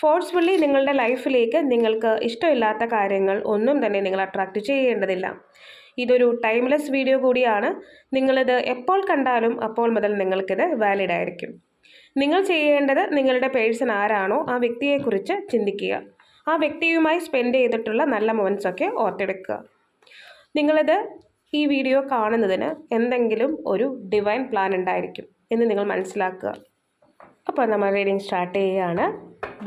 Forcefully നിങ്ങളുടെ ലൈഫിലേക്ക് നിങ്ങൾക്ക് ഇഷ്ടമില്ലാത്ത കാര്യങ്ങൾ ഒന്നും തന്നെ നിങ്ങൾ അട്രാക്റ്റ് ചെയ്യേണ്ടതില്ല. ഇതൊരു ടൈംലെസ് വീഡിയോ കൂടിയാണ്. നിങ്ങളിത് എപ്പോൾ കണ്ടാലും അപ്പോൾ മുതൽ നിങ്ങൾക്കിത് വാലിഡ് ആയിരിക്കും. നിങ്ങൾ ചെയ്യേണ്ടത് നിങ്ങളുടെ പേഴ്സൺ ആരാണോ ആ വ്യക്തിയെക്കുറിച്ച് ചിന്തിക്കുക. ആ വ്യക്തിയുമായി സ്പെൻഡ് ചെയ്തിട്ടുള്ള നല്ല മൊമെൻസൊക്കെ ഓർത്തെടുക്കുക. നിങ്ങളിത് ഈ വീഡിയോ കാണുന്നതിന് എന്തെങ്കിലും ഒരു ഡിവൈൻ പ്ലാൻ ഉണ്ടായിരിക്കും എന്ന് നിങ്ങൾ മനസ്സിലാക്കുക. അപ്പോൾ നമ്മൾ റീഡിങ് സ്റ്റാർട്ട് ചെയ്യുകയാണ്.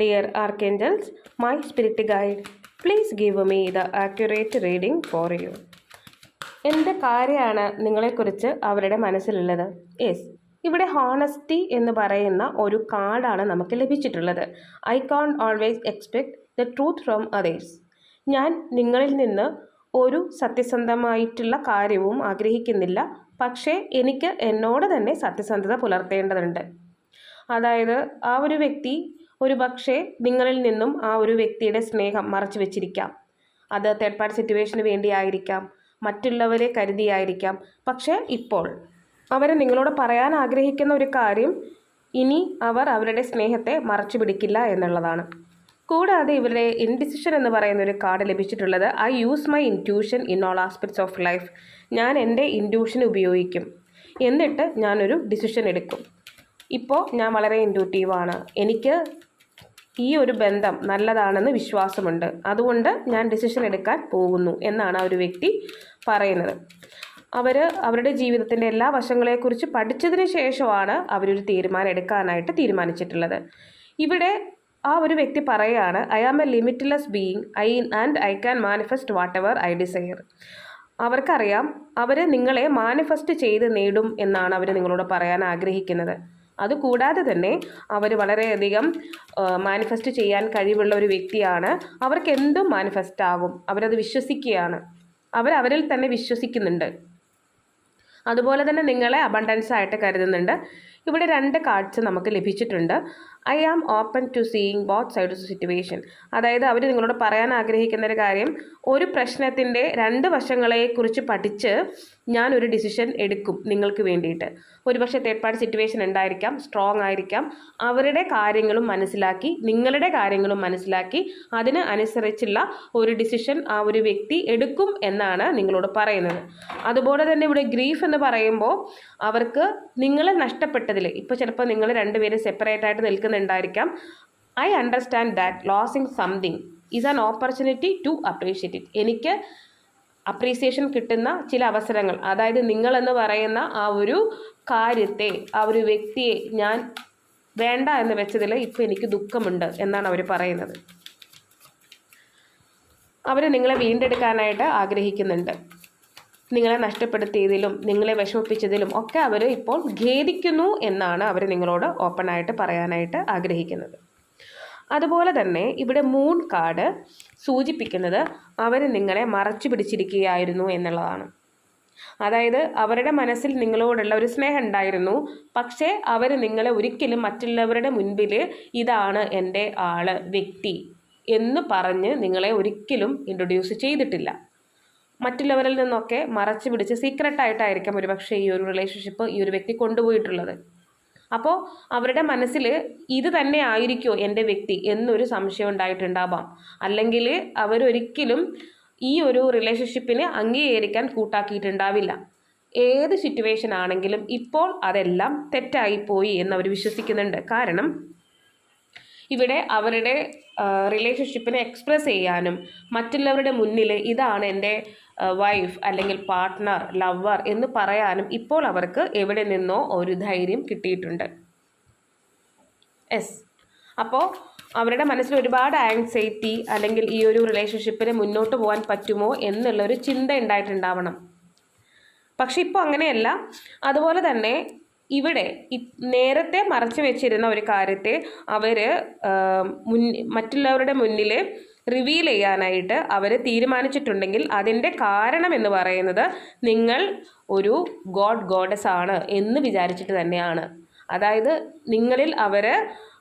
Dear archangels my spirit guide please give me the accurate reading for you എന്ത് കാര്യമാണ് നിങ്ങളെക്കുറിച്ച് അവരുടെ മനസ്സിലുള്ളത്. യെസ് ഇവിടെ ഹോണസ്റ്റി എന്ന് പറയുന്ന ഒരു കാർഡാണ് നമുക്ക് ലഭിച്ചിട്ടുള്ളത്. I can always expect the truth from others ഞാൻ നിങ്ങളിൽ നിന്ന് ഒരു സത്യസന്ധമായിട്ടുള്ള കാര്യവും ആഗ്രഹിക്കുന്നില്ല. പക്ഷേ എനിക്ക് എന്നോട് തന്നെ സത്യസന്ധത പുലർത്തേണ്ടതുണ്ട്. അതായത് ആ ഒരു വ്യക്തി ഒരു പക്ഷേ നിങ്ങളിൽ നിന്നും ആ ഒരു വ്യക്തിയുടെ സ്നേഹം മറച്ചു വെച്ചിരിക്കാം. അത് തേർഡ് പാർട്ടി സിറ്റുവേഷന് വേണ്ടിയായിരിക്കാം. മറ്റുള്ളവരെ കരുതിയായിരിക്കാം. പക്ഷേ ഇപ്പോൾ അവർ നിങ്ങളോട് പറയാൻ ആഗ്രഹിക്കുന്ന ഒരു കാര്യം ഇനി അവർ അവരുടെ സ്നേഹത്തെ മറച്ചു പിടിക്കില്ല എന്നുള്ളതാണ്. കൂടാതെ ഇവരുടെ ഇൻഡിസിഷൻ എന്ന് പറയുന്ന ഒരു കാർഡ് ലഭിച്ചിട്ടുള്ളത് I use my intuition in all aspects of life ഞാൻ എന്റെ ഇന്റ്യൂഷൻ ഉപയോഗിക്കും. എന്നിട്ട് ഞാനൊരു ഡിസിഷൻ എടുക്കും. ഇപ്പോൾ ഞാൻ വളരെ ഇന്റൂറ്റീവാണ് എനിക്ക് ഈ ഒരു ബന്ധം നല്ലതാണെന്ന് വിശ്വാസമുണ്ട്. അതുകൊണ്ട് ഞാൻ ഡിസിഷൻ എടുക്കാൻ പോകുന്നു എന്നാണ് ആ ഒരു വ്യക്തി പറയുന്നത്. അവർ അവരുടെ ജീവിതത്തിന്റെ എല്ലാ വശങ്ങളെക്കുറിച്ച് പഠിച്ചതിന് ശേഷമാണ് അവരൊരു തീരുമാനം എടുക്കാനായിട്ട് തീരുമാനിച്ചിട്ടുള്ളത്. ഇവിടെ ആ ഒരു വ്യക്തി പറയുകയാണ് I am a limitless being I and I can manifest whatever I desire അവർക്കറിയാം അവർ നിങ്ങളെ മാനിഫെസ്റ്റ് ചെയ്ത് നേടും എന്നാണ് അവർ നിങ്ങളോട് പറയാൻ ആഗ്രഹിക്കുന്നത്. അതുകൂടാതെ തന്നെ അവർ വളരെയധികം മാനിഫെസ്റ്റ് ചെയ്യാൻ കഴിവുള്ള ഒരു വ്യക്തിയാണ്. അവർക്ക് എന്തും മാനിഫെസ്റ്റ് ആകും. അവരത് വിശ്വസിക്കുകയാണ്. അവർ അവരിൽ തന്നെ വിശ്വസിക്കുന്നുണ്ട്. അതുപോലെ തന്നെ നിങ്ങളെ അബണ്ടൻസ് ആയിട്ട് കരുതുന്നുണ്ട്. ഇവിടെ രണ്ട് കാർഡ്സ് നമുക്ക് ലഭിച്ചിട്ടുണ്ട്. I am open to seeing both side of situation അതായത് അവർ നിങ്ങളോട് പറയാൻ ആഗ്രഹിക്കുന്ന ഒരു കാര്യം ഒരു പ്രശ്നത്തിന്റെ രണ്ട് വശങ്ങളെക്കുറിച്ച് പഠിച്ച് ഞാൻ ഒരു ഡിസിഷൻ എടുക്കും നിങ്ങൾക്ക് വേണ്ടിയിട്ട്. ഒരുപക്ഷെ തേർഡ് പാർട്ടി സിറ്റുവേഷൻ ഉണ്ടായിരിക്കാം സ്ട്രോങ് ആയിരിക്കാം. അവരുടെ കാര്യങ്ങളും മനസ്സിലാക്കി നിങ്ങളുടെ കാര്യങ്ങളും മനസ്സിലാക്കി അതിന് അനുസരിച്ചുള്ള ഒരു ഡിസിഷൻ ആ ഒരു വ്യക്തി എടുക്കും എന്നാണ് നിങ്ങളോട് പറയുന്നത്. അതുപോലെ തന്നെ ഇവിടെ ഗ്രീഫ് എന്ന് പറയുമ്പോൾ അവർക്ക് നിങ്ങളെ നഷ്ടപ്പെട്ടതിൽ ഇപ്പോൾ ചിലപ്പോൾ നിങ്ങൾ രണ്ടുപേരും സെപ്പറേറ്റ് ആയിട്ട് നിൽക്കുന്നുണ്ടായിരിക്കാം I understand that losing something is an opportunity to appreciate it എനിക്ക് അപ്രീസിയേഷൻ കിട്ടുന്ന ചില അവസരങ്ങൾ അതായത് നിങ്ങളെന്ന് പറയുന്ന ആ ഒരു കാര്യത്തെ ആ ഒരു വ്യക്തിയെ ഞാൻ വേണ്ട എന്ന് വെച്ചതിൽ ഇപ്പോൾ എനിക്ക് ദുഃഖമുണ്ട് എന്നാണ് അവർ പറയുന്നത്. അവർ നിങ്ങളെ വീണ്ടെടുക്കാനായിട്ട് ആഗ്രഹിക്കുന്നുണ്ട്. നിങ്ങളെ നഷ്ടപ്പെടുത്തിയതിലും നിങ്ങളെ വിഷമിപ്പിച്ചതിലും ഒക്കെ അവർ ഇപ്പോൾ ഖേദിക്കുന്നു എന്നാണ് അവർ നിങ്ങളോട് ഓപ്പണായിട്ട് പറയാനായിട്ട് ആഗ്രഹിക്കുന്നത്. അതുപോലെ തന്നെ ഇവിടെ മൂൺ കാർഡ് സൂചിപ്പിക്കുന്നത് അവർ നിങ്ങളെ മറച്ചു പിടിച്ചിരിക്കുകയായിരുന്നു എന്നുള്ളതാണ്. അതായത് അവരുടെ മനസ്സിൽ നിങ്ങളോടുള്ള ഒരു സ്നേഹം ഉണ്ടായിരുന്നു. പക്ഷേ അവർ നിങ്ങളെ ഒരിക്കലും മറ്റുള്ളവരുടെ മുൻപിൽ ഇതാണ് എന്റെ ആൾ വ്യക്തി എന്ന് പറഞ്ഞ് നിങ്ങളെ ഒരിക്കലും ഇൻട്രൊഡ്യൂസ് ചെയ്തിട്ടില്ല. മറ്റുള്ളവരിൽ നിന്നൊക്കെ മറച്ചു പിടിച്ച് സീക്രട്ടായിട്ടായിരിക്കാം ഒരുപക്ഷെ ഈ ഒരു റിലേഷൻഷിപ്പ് ഈ ഒരു വ്യക്തി കൊണ്ടുപോയിട്ടുള്ളത്. അപ്പോൾ അവരുടെ മനസ്സിൽ ഇത് തന്നെ ആയിരിക്കുമോ എന്റെ വ്യക്തി എന്നൊരു സംശയം ഉണ്ടായിട്ടുണ്ടാവാം. അല്ലെങ്കിൽ അവരൊരിക്കലും ഈ ഒരു റിലേഷൻഷിപ്പിനെ അംഗീകരിക്കാൻ കൂട്ടാക്കിയിട്ടുണ്ടാവില്ല. ഏത് സിറ്റുവേഷൻ ആണെങ്കിലും ഇപ്പോൾ അതെല്ലാം തെറ്റായിപ്പോയി എന്ന് അവർ വിശ്വസിക്കുന്നുണ്ട്. കാരണം ഇവിടെ അവരുടെ റിലേഷൻഷിപ്പിനെ എക്സ്പ്രസ് ചെയ്യാനും മറ്റുള്ളവരുടെ മുന്നിൽ ഇതാണ് എന്റെ വൈഫ് അല്ലെങ്കിൽ പാർട്ട്ണർ ലവർ എന്ന് പറയാനും ഇപ്പോൾ അവർക്ക് എവിടെ നിന്നോ ഒരു ധൈര്യം കിട്ടിയിട്ടുണ്ട്. എസ് അപ്പോൾ അവരുടെ മനസ്സിൽ ഒരുപാട് ആങ്സൈറ്റി അല്ലെങ്കിൽ ഈ ഒരു റിലേഷൻഷിപ്പിന് മുന്നോട്ട് പോകാൻ പറ്റുമോ എന്നുള്ളൊരു ചിന്ത ഉണ്ടായിട്ടുണ്ടാവണം. പക്ഷെ ഇപ്പോൾ അങ്ങനെയല്ല. അതുപോലെ തന്നെ ഇവിടെ നേരത്തെ മറച്ചു വെച്ചിരുന്ന ഒരു കാര്യത്തെ അവർ മുൻ മറ്റുള്ളവരുടെ മുന്നിൽ റിവീൽ ചെയ്യാനായിട്ട് അവർ തീരുമാനിച്ചിട്ടുണ്ടെങ്കിൽ അതിന്റെ കാരണം എന്ന് പറയുന്നത് നിങ്ങൾ ഒരു ഗോഡ് ഗോഡസ് ആണ് എന്ന് വിചാരിച്ചിട്ട് തന്നെയാണ്. അതായത് നിങ്ങളിൽ അവർ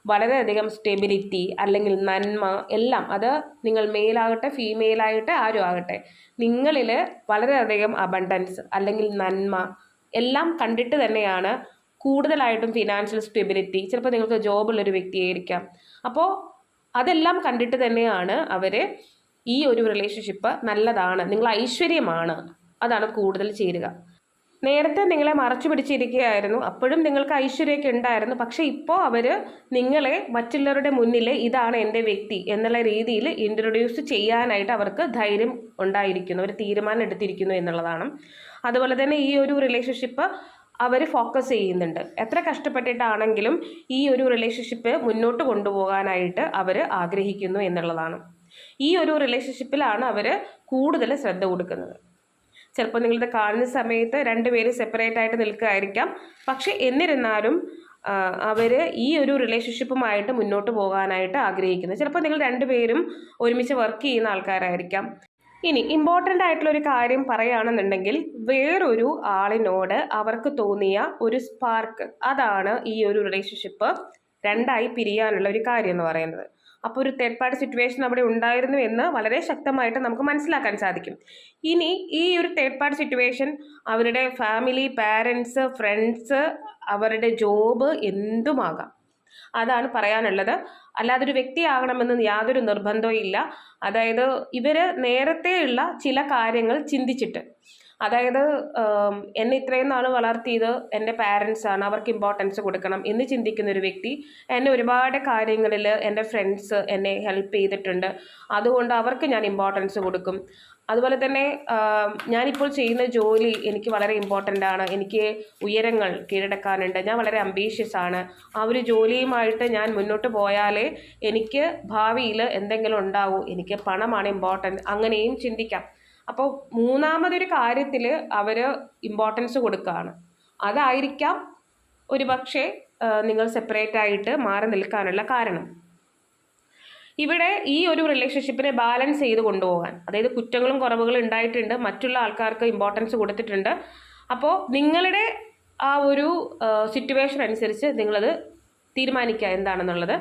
വളരെയധികം സ്റ്റെബിലിറ്റി അല്ലെങ്കിൽ നന്മ എല്ലാം അത് നിങ്ങൾ മെയിലാകട്ടെ ഫീമെയിലാകട്ടെ ആരും ആകട്ടെ നിങ്ങളിൽ വളരെയധികം അബണ്ടൻസ് അല്ലെങ്കിൽ നന്മ എല്ലാം കണ്ടിട്ട് തന്നെയാണ് കൂടുതലായിട്ടും ഫിനാൻഷ്യൽ സ്റ്റെബിലിറ്റി ചിലപ്പോൾ നിങ്ങൾക്ക് ജോബുള്ളൊരു വ്യക്തിയായിരിക്കാം. അപ്പോൾ അതെല്ലാം കണ്ടിട്ട് തന്നെയാണ് അവർ ഈ ഒരു റിലേഷൻഷിപ്പ് നല്ലതാണ് നിങ്ങൾ ഐശ്വര്യമാണ്. അതാണ് കൂടുതൽ ചേരുക. നേരത്തെ നിങ്ങളെ മറച്ചു പിടിച്ചിരിക്കുകയായിരുന്നു അപ്പോഴും നിങ്ങൾക്ക് ഐശ്വര്യമൊക്കെ ഉണ്ടായിരുന്നു. പക്ഷേ ഇപ്പോൾ അവർ നിങ്ങളെ മറ്റുള്ളവരുടെ മുന്നിൽ ഇതാണ് എന്റെ വ്യക്തി എന്നുള്ള രീതിയിൽ ഇൻട്രൊഡ്യൂസ് ചെയ്യാനായിട്ട് അവർക്ക് ധൈര്യം ഉണ്ടായിരിക്കുന്നു ഒരു തീരുമാനം എടുത്തിരിക്കുന്നു എന്നുള്ളതാണ്. അതുപോലെ തന്നെ ഈ ഒരു റിലേഷൻഷിപ്പ് അവർ ഫോക്കസ് ചെയ്യുന്നുണ്ട്. എത്ര കഷ്ടപ്പെട്ടിട്ടാണെങ്കിലും ഈ ഒരു റിലേഷൻഷിപ്പ് മുന്നോട്ട് കൊണ്ടുപോകാനായിട്ട് അവർ ആഗ്രഹിക്കുന്നു എന്നുള്ളതാണ്. ഈ ഒരു റിലേഷൻഷിപ്പിലാണ് അവർ കൂടുതൽ ശ്രദ്ധ കൊടുക്കുന്നത്. ചിലപ്പോൾ നിങ്ങളിത് കാണുന്ന സമയത്ത് രണ്ടുപേരും സെപ്പറേറ്റ് ആയിട്ട് നിൽക്കുകയായിരിക്കാം പക്ഷെ എന്നിരുന്നാലും അവർ ഈ ഒരു റിലേഷൻഷിപ്പുമായിട്ട് മുന്നോട്ട് പോകാനായിട്ട് ആഗ്രഹിക്കുന്നത് ചിലപ്പോൾ നിങ്ങൾ രണ്ടുപേരും ഒരുമിച്ച് വർക്ക് ചെയ്യുന്ന ആൾക്കാരായിരിക്കാം. ഇനി ഇമ്പോർട്ടന്റ് ആയിട്ടുള്ള ഒരു കാര്യം പറയുകയാണെന്നുണ്ടെങ്കിൽ വേറൊരു ആളിനോട് അവർക്ക് തോന്നിയ ഒരു സ്പാർക്ക് അതാണ് ഈ ഒരു റിലേഷൻഷിപ്പ് രണ്ടായി പിരിയാനുള്ള ഒരു കാര്യം എന്ന് പറയുന്നത്. അപ്പോൾ ഒരു തേർഡ് പാർട്ടി സിറ്റുവേഷൻ അവിടെ ഉണ്ടായിരുന്നു എന്ന് വളരെ ശക്തമായിട്ട് നമുക്ക് മനസ്സിലാക്കാൻ സാധിക്കും. ഇനി ഈ ഒരു തേർഡ് പാർട്ടി സിറ്റുവേഷൻ അവരുടെ ഫാമിലി പാരൻസ് ഫ്രണ്ട്സ് അവരുടെ ജോബ് എന്തുമാകാം? അതാണ് പറയാനുള്ളത്. അല്ലാതെ ഒരു വ്യക്തിയാകണമെന്ന് യാതൊരു നിർബന്ധവും ഇല്ല. അതായത് ഇവർ നേരത്തെയുള്ള ചില കാര്യങ്ങൾ ചിന്തിച്ചിട്ട്. അതായത് എന്നെ ഇത്രയും നാൾ വളർത്തിയത് എന്റെ പാരൻസാണ് അവർക്ക് ഇമ്പോർട്ടൻസ് കൊടുക്കണം എന്ന് ചിന്തിക്കുന്ന ഒരു വ്യക്തി എന്നെ ഒരുപാട് കാര്യങ്ങളിൽ എന്റെ ഫ്രണ്ട്സ് എന്നെ ഹെൽപ്പ് ചെയ്തിട്ടുണ്ട്. അതുകൊണ്ട് അവർക്ക് ഞാൻ ഇമ്പോർട്ടൻസ് കൊടുക്കും. അതുപോലെ തന്നെ ഞാനിപ്പോൾ ചെയ്യുന്ന ജോലി എനിക്ക് വളരെ ഇമ്പോർട്ടന്റ് ആണ്. എനിക്ക് ഉയരങ്ങൾ കീഴടക്കാനുണ്ട്. ഞാൻ വളരെ അംബീഷ്യസ് ആണ്. ആ ഒരു ജോലിയുമായിട്ട് ഞാൻ മുന്നോട്ട് പോയാലേ എനിക്ക് ഭാവിയിൽ എന്തെങ്കിലും ഉണ്ടാവൂ. എനിക്ക് പണമാണ് ഇമ്പോർട്ടന്റ് അങ്ങനെയും ചിന്തിക്കാം. അപ്പോൾ മൂന്നാമതൊരു കാര്യത്തിൽ അവർ ഇമ്പോർട്ടൻസ് കൊടുക്കുകയാണ് അതായിരിക്കാം ഒരു പക്ഷേ നിങ്ങൾ സെപ്പറേറ്റ് ആയിട്ട് മാറി നിൽക്കാനുള്ള കാരണം. ഇവിടെ ഈ ഒരു റിലേഷൻഷിപ്പിനെ ബാലൻസ് ചെയ്ത് കൊണ്ടുപോകാൻ അതായത് കുറ്റങ്ങളും കുറവുകളും ഉണ്ടായിട്ടുണ്ട് മറ്റുള്ള ആൾക്കാർക്ക് ഇമ്പോർട്ടൻസ് കൊടുത്തിട്ടുണ്ട്. അപ്പോൾ നിങ്ങളുടെ ആ ഒരു സിറ്റുവേഷൻ അനുസരിച്ച് നിങ്ങളത് തീരുമാനിക്കുക എന്താണെന്നുള്ളത്.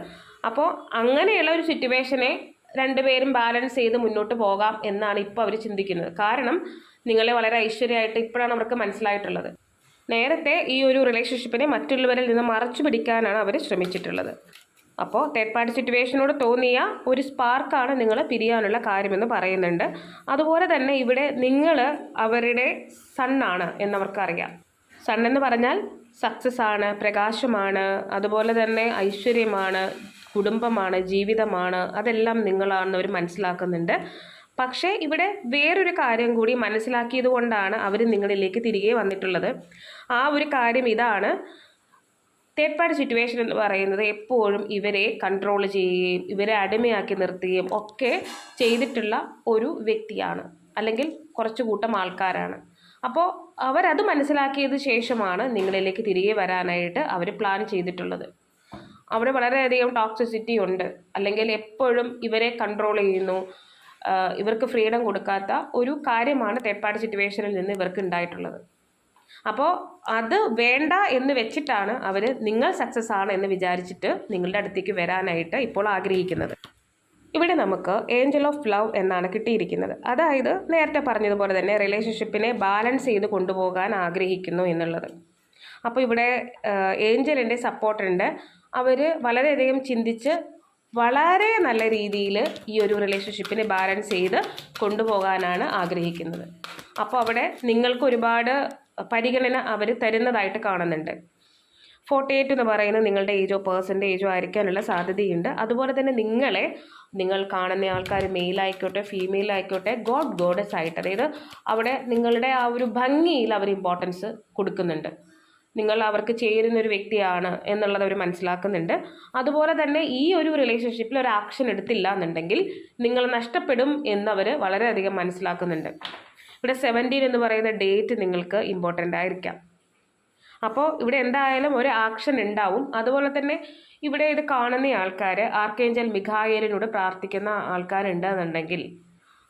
അപ്പോൾ അങ്ങനെയുള്ള ഒരു സിറ്റുവേഷനെ രണ്ടുപേരും ബാലൻസ് ചെയ്ത് മുന്നോട്ട് പോകാം എന്നാണ് ഇപ്പോൾ അവർ ചിന്തിക്കുന്നത്. കാരണം നിങ്ങളെ വളരെ ഐശ്വര്യമായിട്ട് ഇപ്പോഴാണ് അവർക്ക് മനസ്സിലായിട്ടുള്ളത്. നേരത്തെ ഈ ഒരു റിലേഷൻഷിപ്പിനെ മറ്റുള്ളവരിൽ നിന്ന് മറച്ചു പിടിക്കാനാണ് അവർ ശ്രമിച്ചിട്ടുള്ളത്. അപ്പോൾ തേർഡ് പാർട്ടി സിറ്റുവേഷനോട് തോന്നിയ ഒരു സ്പാർക്കാണ് നിങ്ങൾ പിരിയാനുള്ള കാര്യമെന്ന് പറയുന്നുണ്ട്. അതുപോലെ തന്നെ ഇവിടെ നിങ്ങൾ അവരുടെ സണ്ണാണ് എന്നവർക്കറിയാം. സൺ എന്ന് പറഞ്ഞാൽ സക്സസ് ആണ് പ്രകാശമാണ് അതുപോലെ തന്നെ ഐശ്വര്യമാണ് കുടുംബമാണ് ജീവിതമാണ് അതെല്ലാം നിങ്ങളാണെന്ന് അവർ മനസ്സിലാക്കുന്നുണ്ട്. പക്ഷേ ഇവിടെ വേറൊരു കാര്യം കൂടി മനസ്സിലാക്കിയത് കൊണ്ടാണ് അവർ നിങ്ങളിലേക്ക് തിരികെ വന്നിട്ടുള്ളത്. ആ ഒരു കാര്യം ഇതാണ്. തേർഡ് പാർട്ടി സിറ്റുവേഷൻ എന്ന് പറയുന്നത് എപ്പോഴും ഇവരെ കൺട്രോൾ ചെയ്യുകയും ഇവരെ അടിമയാക്കി നിർത്തുകയും ഒക്കെ ചെയ്തിട്ടുള്ള ഒരു വ്യക്തിയാണ്. അല്ലെങ്കിൽ കുറച്ച് കൂട്ടം ആൾക്കാരാണ്. അപ്പോൾ അവരത് മനസ്സിലാക്കിയത് ശേഷമാണ് നിങ്ങളിലേക്ക് തിരികെ വരാനായിട്ട് അവർ പ്ലാൻ ചെയ്തിട്ടുള്ളത്. അവിടെ വളരെയധികം ടോക്സിസിറ്റി ഉണ്ട്. അല്ലെങ്കിൽ എപ്പോഴും ഇവരെ കൺട്രോൾ ചെയ്യുന്നു. ഇവർക്ക് ഫ്രീഡം കൊടുക്കാത്ത ഒരു കാര്യമാണ് പാർട്ടി സിറ്റുവേഷനിൽ നിന്ന് ഇവർക്ക് ഉണ്ടായിട്ടുള്ളത്. അപ്പോൾ അത് വേണ്ട എന്ന് വെച്ചിട്ടാണ് അവർ നിങ്ങൾ സക്സസ് ആണ് എന്ന് വിചാരിച്ചിട്ട് നിങ്ങളുടെ അടുത്തേക്ക് വരാനായിട്ട് ഇപ്പോൾ ആഗ്രഹിക്കുന്നത്. ഇവിടെ നമുക്ക് ഏഞ്ചൽ ഓഫ് ലവ് എന്നാണ് കിട്ടിയിരിക്കുന്നത്. അതായത് നേരത്തെ പറഞ്ഞതുപോലെ തന്നെ റിലേഷൻഷിപ്പിനെ ബാലൻസ് ചെയ്ത് കൊണ്ടുപോകാൻ ആഗ്രഹിക്കുന്നു എന്നുള്ളത്. അപ്പോൾ ഇവിടെ ഏഞ്ചലിന്റെ സപ്പോർട്ടുണ്ട് അവർ വളരെയധികം ചിന്തിച്ച് വളരെ നല്ല രീതിയിൽ ഈ ഒരു റിലേഷൻഷിപ്പിനെ ബാലൻസ് ചെയ്ത് കൊണ്ടുപോകാനാണ് ആഗ്രഹിക്കുന്നത്. അപ്പോൾ അവിടെ നിങ്ങൾക്ക് ഒരുപാട് പരിഗണന അവർ തരുന്നതായിട്ട് കാണുന്നുണ്ട്. ഫോർട്ടി എയ്റ്റ് എന്ന് പറയുന്നത് നിങ്ങളുടെ ഏജോ പേഴ്സന്റെ ഏജോ ആയിരിക്കാനുള്ള സാധ്യതയുണ്ട്. അതുപോലെ തന്നെ നിങ്ങളെ നിങ്ങൾ കാണുന്ന ആൾക്കാർ മെയിൽ ആയിക്കോട്ടെ ഫീമെയിൽ ആയിക്കോട്ടെ ഗോഡ് ഗോഡസ് ആയിട്ട് അതായത് അവിടെ നിങ്ങളുടെ ആ ഒരു ഭംഗിയിൽ അവർ ഇമ്പോർട്ടൻസ് കൊടുക്കുന്നുണ്ട്. നിങ്ങൾ അവർക്ക് ചേരുന്ന ഒരു വ്യക്തിയാണ് എന്നുള്ളത് അവർ മനസ്സിലാക്കുന്നുണ്ട്. അതുപോലെ തന്നെ ഈ ഒരു റിലേഷൻഷിപ്പിൽ ഒരു ആക്ഷൻ എടുത്തില്ല എന്നുണ്ടെങ്കിൽ നിങ്ങൾ നഷ്ടപ്പെടും എന്നവർ വളരെയധികം മനസ്സിലാക്കുന്നുണ്ട്. ഇവിടെ സെവന്റീൻ എന്ന് പറയുന്ന ഡേറ്റ് നിങ്ങൾക്ക് ഇമ്പോർട്ടന്റ് ആയിരിക്കാം. അപ്പോൾ ഇവിടെ എന്തായാലും ഒരു ആക്ഷൻ ഉണ്ടാവും. അതുപോലെ തന്നെ ഇവിടെ ഇത് കാണുന്ന ആൾക്കാർ ആർക്കേഞ്ചൽ മിഖായേലിനോട് പ്രാർത്ഥിക്കുന്ന ആൾക്കാരുണ്ടെന്നുണ്ടെങ്കിൽ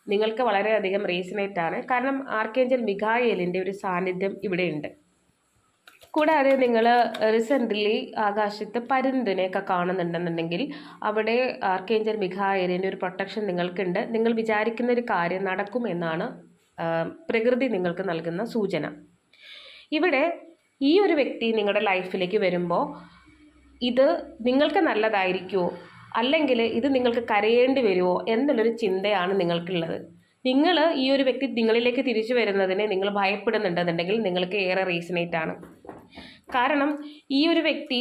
നിങ്ങൾക്ക് വളരെയധികം റീസണേറ്റ് ആണ്. കാരണം ആർക്കേഞ്ചൽ മിഖായേലിന്റെ ഒരു സാന്നിധ്യം ഇവിടെയുണ്ട് കൂടാതെ നിങ്ങൾ റീസെന്റ്ലി ആകാശത്ത് പരുന്തിനെയൊക്കെ കാണുന്നുണ്ടെന്നുണ്ടെങ്കിൽ അവിടെ ആർക്കേഞ്ചൽ മിഖായേലിന്റെ ഒരു പ്രൊട്ടക്ഷൻ നിങ്ങൾക്കുണ്ട്. നിങ്ങൾ വിചാരിക്കുന്ന ഒരു കാര്യം നടക്കുമെന്നാണ് പ്രകൃതി നിങ്ങൾക്ക് നൽകുന്ന സൂചന. ഇവിടെ ഈ ഒരു വ്യക്തി നിങ്ങളുടെ ലൈഫിലേക്ക് വരുമ്പോൾ ഇത് നിങ്ങൾക്ക് നല്ലതായിരിക്കുമോ അല്ലെങ്കിൽ ഇത് നിങ്ങൾക്ക് കരയേണ്ടി വരുമോ എന്നുള്ളൊരു ചിന്തയാണ് നിങ്ങൾക്കുള്ളത്. നിങ്ങൾ ഈ ഒരു വ്യക്തി നിങ്ങളിലേക്ക് തിരിച്ചു വരുന്നതിനെ നിങ്ങൾ ഭയപ്പെടുന്നുണ്ടെന്നുണ്ടെങ്കിൽ നിങ്ങൾക്ക് ഏറെ റീസണേറ്റ് ആണ്. കാരണം ഈ ഒരു വ്യക്തി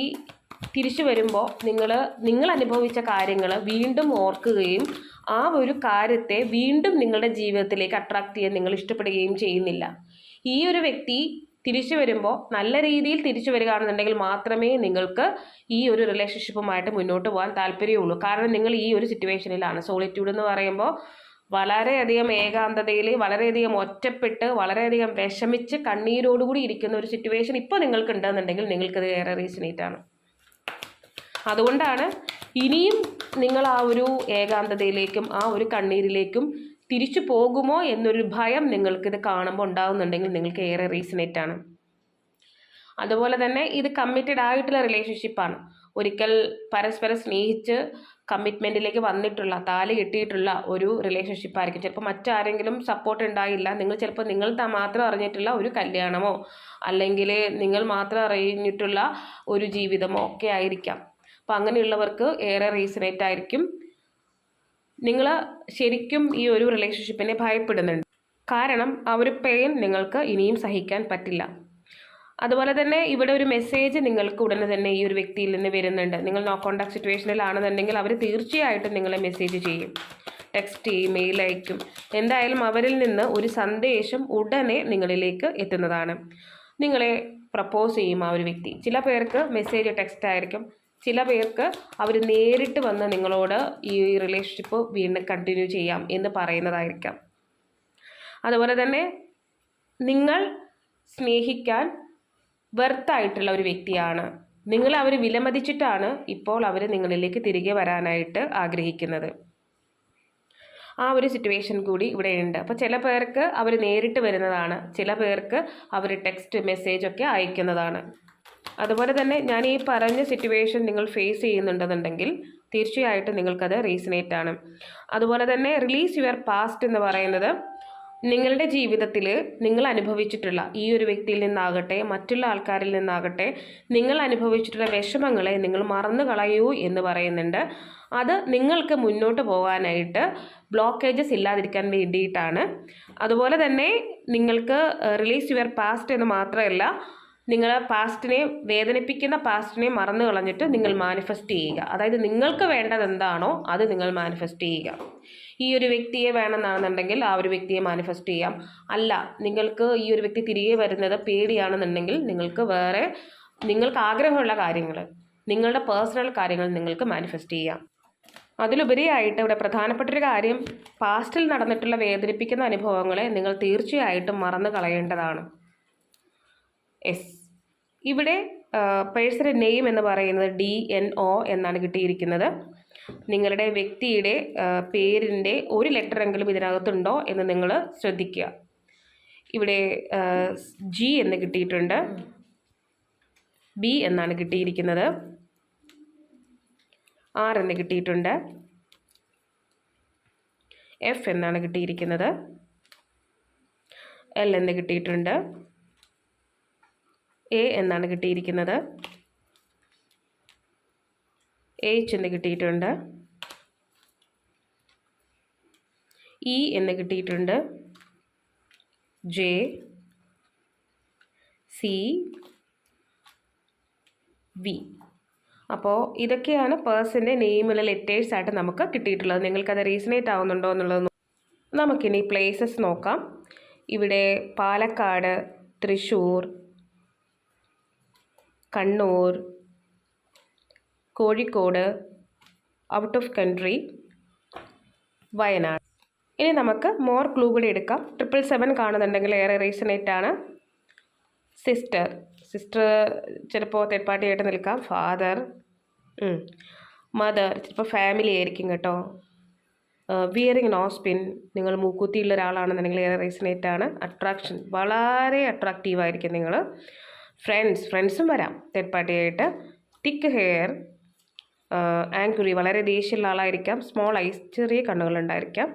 തിരിച്ചു വരുമ്പോൾ നിങ്ങൾ നിങ്ങൾ അനുഭവിച്ച കാര്യങ്ങൾ വീണ്ടും ഓർക്കുകയും ആ ഒരു കാര്യത്തെ വീണ്ടും നിങ്ങളുടെ ജീവിതത്തിലേക്ക് അട്രാക്ട് ചെയ്യാൻ നിങ്ങൾ ഇഷ്ടപ്പെടുകയും ചെയ്യുന്നില്ല. ഈ ഒരു വ്യക്തി തിരിച്ചു വരുമ്പോൾ നല്ല രീതിയിൽ തിരിച്ചു വരികയാണെന്നുണ്ടെങ്കിൽ മാത്രമേ നിങ്ങൾക്ക് ഈ ഒരു റിലേഷൻഷിപ്പുമായിട്ട് മുന്നോട്ട് പോകാൻ താല്പര്യമുള്ളൂ. കാരണം നിങ്ങൾ ഈ ഒരു സിറ്റുവേഷനിലാണ് സോളിറ്റ്യൂഡ് എന്ന് പറയുമ്പോൾ വളരെയധികം ഏകാന്തതയിൽ വളരെയധികം ഒറ്റപ്പെട്ട് വളരെയധികം വിഷമിച്ച് കണ്ണീരോടുകൂടി ഇരിക്കുന്ന ഒരു സിറ്റുവേഷൻ ഇപ്പോൾ നിങ്ങൾക്ക് ഉണ്ടെന്നുണ്ടെങ്കിൽ നിങ്ങൾക്കത് ഏറെ റീസണേറ്റ് ആണ്. അതുകൊണ്ടാണ് ഇനിയും നിങ്ങൾ ആ ഒരു ഏകാന്തതയിലേക്കും ആ ഒരു കണ്ണീരിലേക്കും തിരിച്ചു പോകുമോ എന്നൊരു ഭയം നിങ്ങൾക്കിത് കാണുമ്പോൾ ഉണ്ടാകുന്നുണ്ടെങ്കിൽ നിങ്ങൾക്ക് ഏറെ റീസണേറ്റ് ആണ്. അതുപോലെ തന്നെ ഇത് കമ്മിറ്റഡ് ആയിട്ടുള്ള റിലേഷൻഷിപ്പാണ് ഒരിക്കൽ പരസ്പരം സ്നേഹിച്ച് കമ്മിറ്റ്മെന്റിലേക്ക് വന്നിട്ടുള്ള താലി കിട്ടിയിട്ടുള്ള ഒരു റിലേഷൻഷിപ്പ് ആയിരിക്കും. ചിലപ്പോൾ മറ്റാരെങ്കിലും സപ്പോർട്ട് ഉണ്ടായില്ല. നിങ്ങൾ ചിലപ്പോൾ നിങ്ങൾ മാത്രം അറിഞ്ഞിട്ടുള്ള ഒരു കല്യാണമോ അല്ലെങ്കിൽ നിങ്ങൾ മാത്രം അറിഞ്ഞിട്ടുള്ള ഒരു ജീവിതമോ ഒക്കെ ആയിരിക്കാം. അപ്പം അങ്ങനെയുള്ളവർക്ക് ഏറെ റീസണേറ്റ് ആയിരിക്കും. നിങ്ങൾ ശരിക്കും ഈ ഒരു റിലേഷൻഷിപ്പിനെ ഭയപ്പെടുന്നുണ്ട്. കാരണം ആ ഒരു പെയിൻ നിങ്ങൾക്ക് ഇനിയും സഹിക്കാൻ പറ്റില്ല. അതുപോലെ തന്നെ ഇവിടെ ഒരു മെസ്സേജ് നിങ്ങൾക്ക് ഉടനെ തന്നെ ഈ ഒരു വ്യക്തിയിൽ നിന്ന് വരുന്നുണ്ട്. നിങ്ങൾ നോ കോണ്ടാക്ട് സിറ്റുവേഷനിലാണെന്നുണ്ടെങ്കിൽ അവർ തീർച്ചയായിട്ടും നിങ്ങളെ മെസ്സേജ് ചെയ്യും. ടെക്സ്റ്റ് ചെയ്യും മെയിൽ അയക്കും. എന്തായാലും അവരിൽ നിന്ന് ഒരു സന്ദേശം ഉടനെ നിങ്ങളിലേക്ക് എത്തുന്നതാണ്. നിങ്ങളെ പ്രപ്പോസ് ചെയ്യും ആ ഒരു വ്യക്തി. ചില പേർക്ക് മെസ്സേജ് ടെക്സ്റ്റ് ആയിരിക്കും. ചില പേർക്ക് അവർ നേരിട്ട് വന്ന് നിങ്ങളോട് ഈ റിലേഷൻഷിപ്പ് വീണ്ടും കണ്ടിന്യൂ ചെയ്യാം എന്ന് പറയുന്നതായിരിക്കാം. അതുപോലെ തന്നെ നിങ്ങൾ സ്നേഹിക്കാൻ വെർത്തായിട്ടുള്ള ഒരു വ്യക്തിയാണ്. നിങ്ങൾ അവർ വിലമതിച്ചിട്ടാണ് ഇപ്പോൾ അവർ നിങ്ങളിലേക്ക് തിരികെ വരാനായിട്ട് ആഗ്രഹിക്കുന്നത്. ആ ഒരു സിറ്റുവേഷൻ കൂടി ഇവിടെ ഉണ്ട്. അപ്പോൾ ചില പേർക്ക് അവർ നേരിട്ട് വരുന്നതാണ്. ചില പേർക്ക് അവർ ടെക്സ്റ്റ് മെസ്സേജ് ഒക്കെ അയക്കുന്നതാണ്. അതുപോലെ തന്നെ ഞാൻ ഈ പറഞ്ഞ സിറ്റുവേഷൻ നിങ്ങൾ ഫേസ് ചെയ്യുന്നുണ്ടെന്നുണ്ടെങ്കിൽ തീർച്ചയായിട്ടും നിങ്ങൾക്കത് റീസണേറ്റ് ആണ്. അതുപോലെ തന്നെ റിലീസ് യുവർ പാസ്റ്റ് എന്ന് പറയുന്നത് നിങ്ങളുടെ ജീവിതത്തിൽ നിങ്ങൾ അനുഭവിച്ചിട്ടുള്ള ഈ ഒരു വ്യക്തിയിൽ നിന്നാകട്ടെ മറ്റുള്ള ആൾക്കാരിൽ നിന്നാകട്ടെ നിങ്ങൾ അനുഭവിച്ചിട്ടുള്ള വിഷമങ്ങളെ നിങ്ങൾ മറന്നു കളയൂ എന്ന് പറയുന്നുണ്ട്. അത് നിങ്ങൾക്ക് മുന്നോട്ട് പോകാനായിട്ട് ബ്ലോക്കേജസ് ഇല്ലാതിരിക്കാൻ വേണ്ടിയിട്ടാണ്. അതുപോലെ തന്നെ നിങ്ങൾക്ക് റിലീസ് യുവർ പാസ്റ്റ് എന്ന് മാത്രമല്ല നിങ്ങൾ പാസ്റ്റിനെ വേദനിപ്പിക്കുന്ന പാസ്റ്റിനെ മറന്നു കളഞ്ഞിട്ട് നിങ്ങൾ മാനിഫെസ്റ്റ് ചെയ്യുക. അതായത് നിങ്ങൾക്ക് വേണ്ടത് എന്താണോ അത് നിങ്ങൾ മാനിഫെസ്റ്റ് ചെയ്യുക. ഈ ഒരു വ്യക്തിയെ വേണമെന്നാണെന്നുണ്ടെങ്കിൽ ആ ഒരു വ്യക്തിയെ മാനിഫെസ്റ്റ് ചെയ്യാം. അല്ല നിങ്ങൾക്ക് ഈ ഒരു വ്യക്തി തിരികെ വരുന്നത് പേടിയാണെന്നുണ്ടെങ്കിൽ നിങ്ങൾക്ക് വേറെ നിങ്ങൾക്ക് ആഗ്രഹമുള്ള കാര്യങ്ങൾ നിങ്ങളുടെ പേഴ്സണൽ കാര്യങ്ങൾ നിങ്ങൾക്ക് മാനിഫെസ്റ്റ് ചെയ്യാം. അതിലുപരിയായിട്ട് ഇവിടെ പ്രധാനപ്പെട്ട ഒരു കാര്യം പാസ്റ്റിൽ നടന്നിട്ടുള്ള വേദനിപ്പിക്കുന്ന അനുഭവങ്ങളെ നിങ്ങൾ തീർച്ചയായിട്ടും മറന്നു കളയേണ്ടതാണ്. എസ് ഇവിടെ പേഴ്സണൽ നെയിം എന്ന് പറയുന്നത് ഡി എൻ ഒ എന്നാണ് കിട്ടിയിരിക്കുന്നത്. നിങ്ങളുടെ വ്യക്തിയുടെ പേരിന്റെ ഒരു ലെറ്ററെങ്കിലും ഇതിനകത്തുണ്ടോ എന്ന് നിങ്ങൾ ശ്രദ്ധിക്കുക. ഇവിടെ ജി എന്ന് കിട്ടിയിട്ടുണ്ട്. ബി എന്നാണ് കിട്ടിയിരിക്കുന്നത്. ആർ എന്ന് കിട്ടിയിട്ടുണ്ട്. എഫ് എന്നാണ് കിട്ടിയിരിക്കുന്നത്. എൽ എന്ന് കിട്ടിയിട്ടുണ്ട്. എ എന്നാണ് കിട്ടിയിരിക്കുന്നത്. എച്ച് എന്ന് കിട്ടിയിട്ടുണ്ട്. ഇ എന്ന് കിട്ടിയിട്ടുണ്ട്. ജെ സി വി അപ്പോൾ ഇതൊക്കെയാണ് പേഴ്സന്റെ നെയിമുള്ള ലെറ്റേഴ്സ് ആയിട്ട് നമുക്ക് കിട്ടിയിട്ടുള്ളത്. നിങ്ങൾക്കത് റീസണേറ്റ് ആവുന്നുണ്ടോ എന്നുള്ളത് നമുക്കിനി പ്ലേസസ് നോക്കാം. ഇവിടെ Palakkad Thrissur Kannur Kozhikode out of country Wayanad. ഇനി നമുക്ക് മോർ ക്ലൂ കൂടി എടുക്കാം. ട്രിപ്പിൾ സെവൻ കാണുന്നുണ്ടെങ്കിൽ ഏറെ റീസണേറ്റാണ് സിസ്റ്റർ സിസ്റ്റർ ചിലപ്പോൾ തേർഡ് ആയിട്ട് നിൽക്കാം. ഫാദർ മദർ ചിലപ്പോൾ ഫാമിലി ആയിരിക്കും കേട്ടോ. വിയറിങ് നോസ്പിൻ നിങ്ങൾ മൂക്കുത്തിയുള്ള ഒരാളാണെന്നുണ്ടെങ്കിൽ ഏറെ റീസണേറ്റാണ് അട്രാക്ഷൻ വളരെ അട്രാക്റ്റീവായിരിക്കും നിങ്ങൾ. ഫ്രണ്ട്സ് ഫ്രണ്ട്സും വരാം. തേർഡ് പാർട്ടി ആയിട്ട്. തിക്ക് ഹെയർ ആങ്കുറി വളരെ ദേഷ്യമുള്ള ആളായിരിക്കാം. സ്മോൾ ഐസ് ചെറിയ കണ്ണുകളുണ്ടായിരിക്കാം.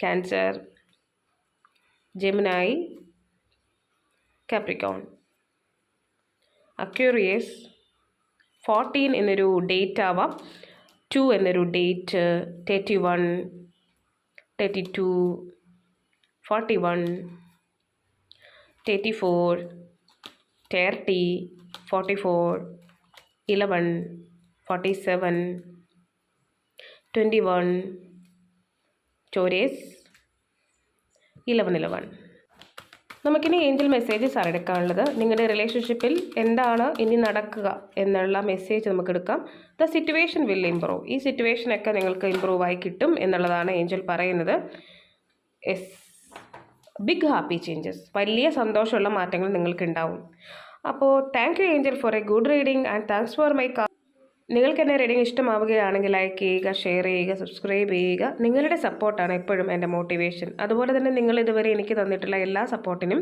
Cancer gemini capricorn aquarius fourteen എന്നൊരു ഡേറ്റ് ആവാം. ടു എന്നൊരു date thirty one thirty two forty one thirty four thirty forty four eleven forty seven twenty one ചോരേസ് eleven eleven നമുക്കിനി angel messages എടുക്കാനുള്ളത്. നിങ്ങളുടെ റിലേഷൻഷിപ്പിൽ എന്താണ് ഇനി നടക്കുക എന്നുള്ള മെസ്സേജ് നമുക്ക് എടുക്കാം. ദ സിറ്റുവേഷൻ വിൽ ഇമ്പ്രൂവ് ഈ സിറ്റുവേഷനൊക്കെ നിങ്ങൾക്ക് ഇമ്പ്രൂവ് ആയി കിട്ടും എന്നുള്ളതാണ് ഏഞ്ചൽ പറയുന്നത്. എസ് ബിഗ് ഹാപ്പി ചേഞ്ചസ് വലിയ സന്തോഷമുള്ള മാറ്റങ്ങൾ നിങ്ങൾക്ക് ഉണ്ടാവും അപ്പോൾ thank you angel for a good reading and thanks for my കാ നിങ്ങൾക്ക് എന്നെ റീഡിംഗ് ഇഷ്ടമാവുകയാണെങ്കിൽ ലൈക്ക് ചെയ്യുക ഷെയർ ചെയ്യുക സബ്സ്ക്രൈബ് ചെയ്യുക. നിങ്ങളുടെ സപ്പോർട്ടാണ് എപ്പോഴും എന്റെ മോട്ടിവേഷൻ അതുപോലെ തന്നെ നിങ്ങൾ ഇതുവരെ എനിക്ക് തന്നിട്ടുള്ള എല്ലാ സപ്പോർട്ടിനും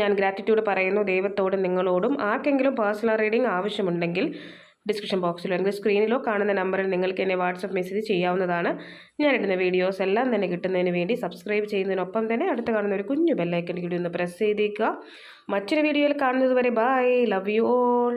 ഞാൻ ഗ്രാറ്റിറ്റ്യൂഡ് പറയുന്നു. ദൈവത്തോടും നിങ്ങളോടും ആർക്കെങ്കിലും പേഴ്സണൽ റീഡിംഗ് ആവശ്യമുണ്ടെങ്കിൽ ഡിസ്ക്രിപ്ഷൻ ബോക്സിലോ അല്ലെങ്കിൽ സ്ക്രീനിലോ കാണുന്ന നമ്പറിൽ നിങ്ങൾക്ക് എന്നെ വാട്സപ്പ് മെസ്സേജ് ചെയ്യാവുന്നതാണ്. ഞാൻ ഇടുന്ന വീഡിയോസ് എല്ലാം തന്നെ കിട്ടുന്നതിന് വേണ്ടി സബ്സ്ക്രൈബ് ചെയ്യുന്നതിനൊപ്പം തന്നെ അടുത്ത് കാണുന്ന ഒരു കുഞ്ഞു ബെല്ലൈക്കൻ കൂടി ഒന്ന് പ്രസ് ചെയ്തേക്കുക. മറ്റൊരു വീഡിയോയിൽ കാണുന്നത് വരെ ബൈ ലവ് യു ഓൾ